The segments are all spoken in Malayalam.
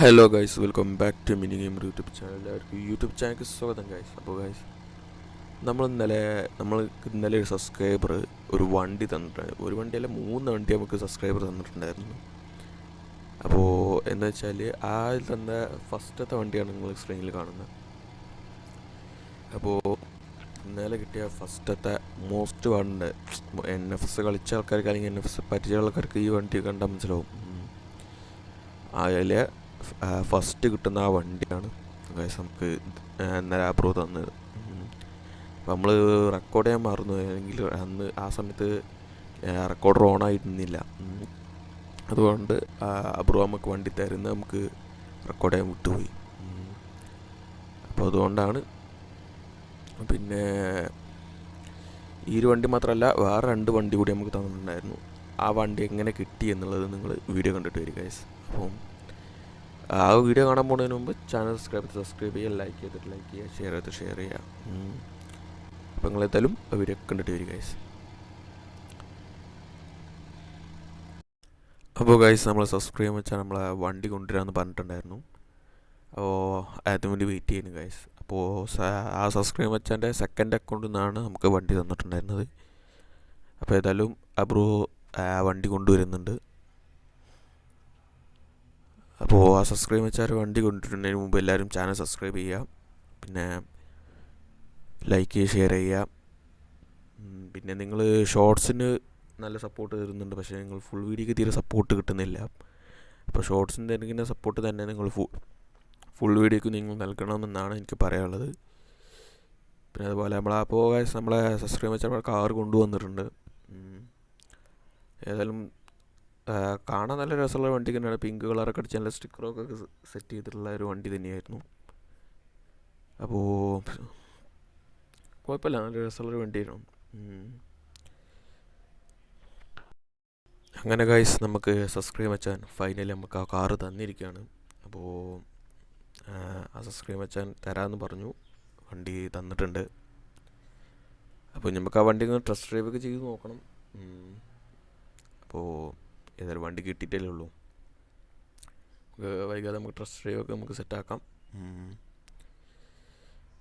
Hello guys welcome back to mini game YouTube channel എല്ലാവർക്കും യൂട്യൂബ് ചാനലിലേക്ക് സ്വാഗതം ഗൈസ് അപ്പോൾ ഗൈസ് നമ്മൾ ഇന്നലെ നമ്മൾ ഇന്നലെ ഒരു സബ്സ്ക്രൈബർ ഒരു വണ്ടി തന്നിട്ടുണ്ട്. ഒരു വണ്ടിയല്ല മൂന്ന് വണ്ടി നമുക്ക് സബ്സ്ക്രൈബർ തന്നിട്ടുണ്ടായിരുന്നു. അപ്പോൾ എന്ന് വെച്ചാൽ ആ തന്ന ഫസ്റ്റത്തെ വണ്ടിയാണ് നിങ്ങൾ സ്ക്രീനിൽ കാണുന്നത്. അപ്പോൾ ഇന്നലെ കിട്ടിയ ഫസ്റ്റത്തെ മോസ്റ്റ് വണ്ട് എൻ എഫ് എസ് കളിച്ച ആൾക്കാർക്ക് അല്ലെങ്കിൽ എൻ എഫ് എസ് പരിചയ ആൾക്കാർക്ക് ഈ വണ്ടി കണ്ടാൽ മനസ്സിലാവും. ഉം. ഫസ്റ്റ് കിട്ടുന്ന ആ വണ്ടിയാണ് ഗൈസ് നമുക്ക് ഇന്നലെ ബ്രോ തന്നത്. അപ്പം നമ്മൾ റെക്കോർഡ് ചെയ്യാൻ മറന്നു അല്ലെങ്കിൽ അന്ന് ആ സമയത്ത് റെക്കോർഡർ ഓൺ ആയിരുന്നില്ല. അതുകൊണ്ട് അപ്രൂവ് നമുക്ക് വണ്ടി തരുന്ന നമുക്ക് റെക്കോർഡ് ചെയ്യാൻ വിട്ടുപോയി. അപ്പോൾ അതുകൊണ്ടാണ്. പിന്നെ ഈ ഒരു വണ്ടി മാത്രമല്ല വേറെ രണ്ട് വണ്ടി കൂടി നമുക്ക് തന്നിട്ടുണ്ടായിരുന്നു. ആ വണ്ടി എങ്ങനെ കിട്ടി എന്നുള്ളത് നിങ്ങൾ വീഡിയോ കണ്ടിട്ട് വരിക അപ്പം ആ വീഡിയോ കാണാൻ പോകുന്നതിന് മുമ്പ് ചാനൽ സബ്സ്ക്രൈബ് ചെയ്ത് സബ്സ്ക്രൈബ് ചെയ്യുക ലൈക്ക് ചെയ്തിട്ട് ലൈക്ക് ചെയ്യുക ഷെയർ ചെയ്ത് ഷെയർ ചെയ്യുക. അപ്പോൾ ആ വീഡിയോ കണ്ടിട്ട് വരിക ഗൈസ് അപ്പോൾ ഗൈസ് നമ്മൾ സബ്സ്ക്രൈബ് വെച്ചാൽ നമ്മളെ വണ്ടി കൊണ്ടുവരാമെന്ന് പറഞ്ഞിട്ടുണ്ടായിരുന്നു. അപ്പോൾ അതിന് വേണ്ടി വെയിറ്റ് ചെയ്യുന്നു ഗൈസ് അപ്പോൾ ആ സബ്സ്ക്രൈബ് വെച്ചാന്റെ സെക്കൻഡ് അക്കൗണ്ടിൽ നിന്നാണ് നമുക്ക് വണ്ടി തന്നിട്ടുണ്ടായിരുന്നത്. അപ്പോൾ ഏതായാലും അബ്രോ വണ്ടി കൊണ്ടുവരുന്നുണ്ട്. അപ്പോൾ ആ സബ്സ്ക്രൈബ് വെച്ചാൽ വണ്ടി കൊണ്ടിട്ടുണ്ടതിന് മുമ്പ് എല്ലാവരും ചാനൽ സബ്സ്ക്രൈബ് ചെയ്യുക പിന്നെ ലൈക്ക് ഷെയർ ചെയ്യുക പിന്നെ നിങ്ങൾ ഷോർട്സിന് നല്ല സപ്പോർട്ട് തരുന്നുണ്ട്. പക്ഷേ നിങ്ങൾ ഫുൾ വീഡിയോക്ക് തീരെ സപ്പോർട്ട് കിട്ടുന്നില്ല. അപ്പോൾ ഷോർട്സിന് തരുന്ന സപ്പോർട്ട് തന്നെ നിങ്ങൾ ഫുൾ ഫുൾ വീഡിയോക്ക് നിങ്ങൾ നൽകണമെന്നാണ് എനിക്ക് പറയാനുള്ളത്. പിന്നെ അതുപോലെ നമ്മൾ അപ്പോൾ നമ്മളെ സബ്സ്ക്രൈബ് വെച്ചാൽ കാർ കൊണ്ടുവന്നിട്ടുണ്ട്. ഏതായാലും കാണാൻ നല്ല രസമുള്ള വണ്ടി തന്നെയാണ്. പിങ്ക് കളറൊക്കെ അടിച്ച് നല്ല സ്റ്റിക്കറൊക്കെ സെറ്റ് ചെയ്തിട്ടുള്ള ഒരു വണ്ടി തന്നെയായിരുന്നു. അപ്പോൾ കുഴപ്പമില്ല. നല്ല രസമുള്ളൊരു വണ്ടിയായിരുന്നു. അങ്ങനെ ഗൈസ് നമുക്ക് സബ്സ്ക്രൈബ് വെച്ചാൻ ഫൈനലി നമുക്ക് ആ കാറ് തന്നിരിക്കുകയാണ്. അപ്പോൾ ആ സബ്സ്ക്രൈബ് വെച്ചാൻ തരാമെന്ന് പറഞ്ഞു. വണ്ടി തന്നിട്ടുണ്ട്. അപ്പോൾ നമുക്ക് ആ വണ്ടി ഒന്ന് ടെസ്റ്റ് ഡ്രൈവ് ഒക്കെ ചെയ്ത് നോക്കണം. അപ്പോൾ ഏതായാലും വണ്ടി കിട്ടിയിട്ടല്ലേ ഉള്ളൂ. വൈകാതെ നമുക്ക് ട്രസ്റ്റ് ഡ്രൈവ് ഒക്കെ നമുക്ക് സെറ്റാക്കാം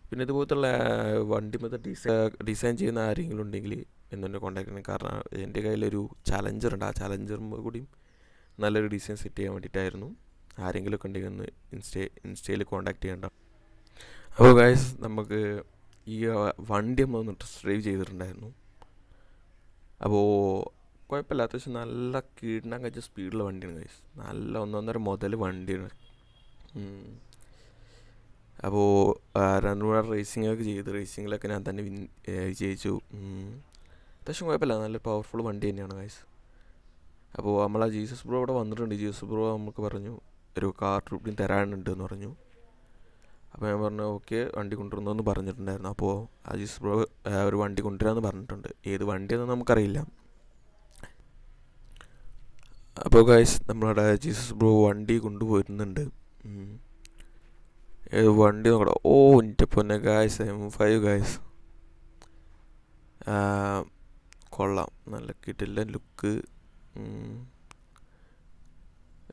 പിന്നെ ഇതുപോലത്തുള്ള വണ്ടി മൊത്തം ഡിസൈൻ ഡിസൈൻ ചെയ്യുന്ന ആരെങ്കിലും ഉണ്ടെങ്കിൽ എന്നെ കോൺടാക്ട് ചെയ്യണം. കാരണം എന്റെ കയ്യിലൊരു ചലഞ്ചർ ഉണ്ട്. ആ ചലഞ്ചറും കൂടിയും നല്ലൊരു ഡിസൈൻ സെറ്റ് ചെയ്യാൻ വേണ്ടിയിട്ടായിരുന്നു. ആരെങ്കിലും ഒക്കെ ഉണ്ടെങ്കിൽ ഒന്ന് ഇൻസ്റ്റേ ഇൻസ്റ്റയിൽ കോൺടാക്ട് ചെയ്യണ്ട. അപ്പോൾ ഗൈസ് നമുക്ക് ഈ വണ്ടി നമ്മൾ ഒന്ന് ടെസ്റ്റ് ഡ്രൈവ് ചെയ്തിട്ടുണ്ടായിരുന്നു. അപ്പോൾ കുഴപ്പമില്ല അത്യാവശ്യം നല്ല കീടിനാൻ കഴിച്ച സ്പീഡിലുള്ള വണ്ടിയാണ് ഗൈസ് നല്ല ഒന്നൊന്നര മുതൽ വണ്ടിയാണ്. അപ്പോൾ റണ്ണൂടെ റേസിങ്ങൊക്കെ ചെയ്ത് റേസിങ്ങിലൊക്കെ ഞാൻ തന്നെ വിൻ വിജയിച്ചു. അത്യാവശ്യം കുഴപ്പമില്ല. നല്ല പവർഫുൾ വണ്ടി തന്നെയാണ് ഗൈസ് അപ്പോൾ നമ്മളാ ജീസസ് ബ്രോ അവിടെ വന്നിട്ടുണ്ട്. ജീസസ് ബ്രോ നമുക്ക് പറഞ്ഞു ഒരു കാർ ട്രിപ്പിന് തരാനുണ്ട് എന്ന് പറഞ്ഞു. അപ്പോൾ ഞാൻ പറഞ്ഞു ഓക്കെ വണ്ടി കൊണ്ടുവരുന്നെന്ന് പറഞ്ഞിട്ടുണ്ടായിരുന്നു. അപ്പോൾ ആ ജീസസ് ബ്രോ ഒരു വണ്ടി കൊണ്ടുവരാമെന്ന് പറഞ്ഞിട്ടുണ്ട്. ഏത് വണ്ടിയെന്ന് നമുക്കറിയില്ല. അപ്പോൾ ഗായ്സ് നമ്മളവിടെ ജീസസ് ബ്രോ വണ്ടി കൊണ്ടുപോയിരുന്നുണ്ട്. വണ്ടി നോക്കട. ഓ എന്റെ പൊന്നെ ഗായ്സ് എം ഫൈവ് ഗായ്സ് കൊള്ളാം. നല്ല കിട്ടില്ല ലുക്ക്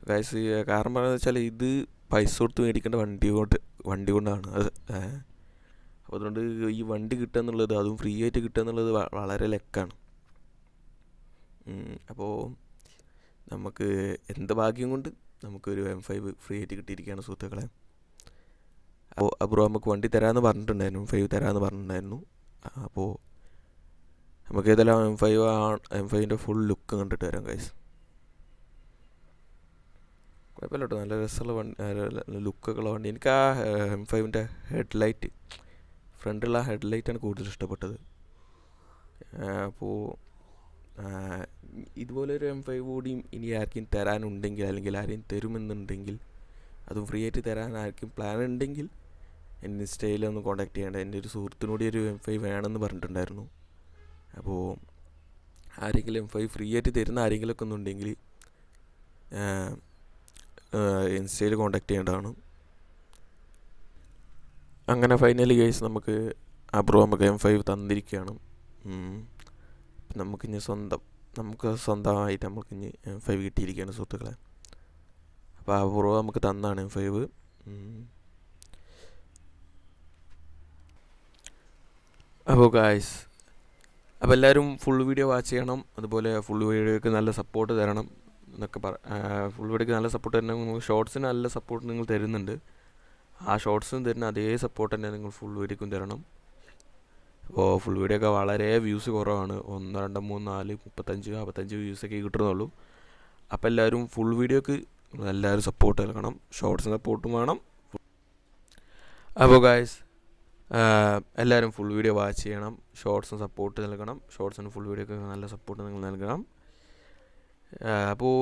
ഗായ്സ് കാരണം പറയുന്നത് വെച്ചാൽ ഇത് പൈസ കൊടുത്ത് മേടിക്കേണ്ട വണ്ടി കൊണ്ട് വണ്ടി കൊണ്ടാണ്. അത് അപ്പോൾ അതുകൊണ്ട് ഈ വണ്ടി കിട്ടുക എന്നുള്ളത് അതും ഫ്രീ ആയിട്ട് കിട്ടുക എന്നുള്ളത് വളരെ ലെക്കാണ്. അപ്പോൾ നമുക്ക് എന്ത് ഭാഗ്യം കൊണ്ട് നമുക്കൊരു എം ഫൈവ് ഫ്രീ ആയിട്ട് കിട്ടിയിരിക്കുകയാണ് സുഹൃത്തുക്കളെ. അപ്പോൾ അബ്രോ നമുക്ക് വണ്ടി തരാമെന്ന് പറഞ്ഞിട്ടുണ്ടായിരുന്നു എം ഫൈവ് തരാമെന്ന് പറഞ്ഞിട്ടുണ്ടായിരുന്നു. അപ്പോൾ നമുക്ക് ഏതെല്ലാം എം ഫൈവ് എം ഫൈവിന്റെ ഫുൾ ലുക്ക് കണ്ടിട്ട് വരാം ഗൈസ് കുഴപ്പമില്ല കേട്ടോ. നല്ല രസമുള്ള വണ്ടി ലുക്കൊക്കെ ഉള്ള വണ്ടി. എനിക്ക് ആ എം ഫൈവിന്റെ ഹെഡ് ലൈറ്റ് ഫ്രണ്ടുള്ള ഹെഡ് ലൈറ്റാണ് കൂടുതൽ ഇഷ്ടപ്പെട്ടത്. അപ്പോൾ ഇതുപോലെ ഒരു എം ഫൈവ് കൂടിയും ഇനി ആർക്കും തരാനുണ്ടെങ്കിൽ അല്ലെങ്കിൽ ആരെയും തരുമെന്നുണ്ടെങ്കിൽ അതും ഫ്രീ ആയിട്ട് തരാൻ ആർക്കും പ്ലാൻ ഉണ്ടെങ്കിൽ എന്റെ ഇൻസ്റ്റയിൽ ഒന്ന് കോൺടാക്ട് ചെയ്യേണ്ട. എന്റെ ഒരു സുഹൃത്തിനോട് ഒരു എം ഫൈവ് വേണമെന്ന് പറഞ്ഞിട്ടുണ്ടായിരുന്നു. അപ്പോൾ ആരെങ്കിലും എം ഫൈവ് ഫ്രീ ആയിട്ട് തരുന്ന ആരെങ്കിലുമൊക്കെ ഒന്നുണ്ടെങ്കിൽ ഇൻസ്റ്റയിൽ കോൺടാക്ട് ചെയ്യേണ്ടതാണ്. അങ്ങനെ ഫൈനലി കേസ് നമുക്ക് ആ നമുക്ക് എം ഫൈവ് തന്നിരിക്കുകയാണ്. നമുക്കിനി സ്വന്തം നമുക്ക് സ്വന്തമായിട്ട് നമുക്കിനി ഫൈവ് കിട്ടിയിരിക്കുകയാണ് സുഹൃത്തുക്കളെ. അപ്പോൾ ആ പൂർവം നമുക്ക് തന്നാണ് ഫൈവ് അപ്പോൾ ഗായ്സ് അപ്പോൾ എല്ലാവരും ഫുൾ വീഡിയോ വാച്ച് ചെയ്യണം. അതുപോലെ ഫുൾ വീഡിയോയ്ക്ക് നല്ല സപ്പോർട്ട് തരണം എന്നൊക്കെ പറ ഫുൾ വീഡിയോയ്ക്ക് നല്ല സപ്പോർട്ട് തരണം നിങ്ങൾ ഷോർട്സിന് നല്ല സപ്പോർട്ട് നിങ്ങൾ തരുന്നുണ്ട്. ആ ഷോർട്സിന് തരുന്ന അതേ സപ്പോർട്ട് തന്നെ നിങ്ങൾ ഫുൾ വീഡിയോക്കും തരണം. അപ്പോൾ ഫുൾ വീഡിയോ ഒക്കെ വളരെ വ്യൂസ് കുറവാണ്. ഒന്ന് രണ്ട് മൂന്ന് നാല് മുപ്പത്തഞ്ച് നാൽപ്പത്തഞ്ച് വ്യൂസൊക്കെ കിട്ടുന്നുള്ളൂ. അപ്പോൾ എല്ലാവരും ഫുൾ വീഡിയോക്ക് എല്ലാവരും സപ്പോർട്ട് നൽകണം. ഷോർട്സിന് സപ്പോർട്ടും വേണം. അപ്പോൾ ഗായ്സ് എല്ലാവരും ഫുൾ വീഡിയോ വാച്ച് ചെയ്യണം. ഷോർട്സിന് സപ്പോർട്ട് നൽകണം. ഷോർട്സിന് ഫുൾ വീഡിയോക്ക് നല്ല സപ്പോർട്ട് നിങ്ങൾ നൽകണം. അപ്പോൾ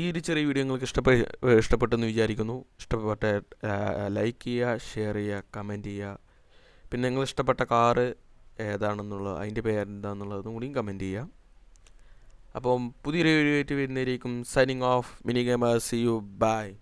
ഈ ഒരു ചെറിയ വീഡിയോ നിങ്ങൾക്ക് ഇഷ്ടപ്പെ ഇഷ്ടപ്പെട്ടെന്ന് വിചാരിക്കുന്നു. ഇഷ്ടപ്പെട്ട ലൈക്ക് ചെയ്യുക ഷെയർ ചെയ്യുക കമന്റ് ചെയ്യുക. പിന്നെ നിങ്ങൾ ഇഷ്ടപ്പെട്ട കാറ് ഏതാണെന്നുള്ളത് അതിന്റെ പേരെന്താണെന്നുള്ളതും കൂടിയും കമന്റ് ചെയ്യാം. അപ്പം പുതിയൊരു വീഡിയോ ആയിട്ട് വരുന്നതായിരിക്കും signing off mini gamer see you bye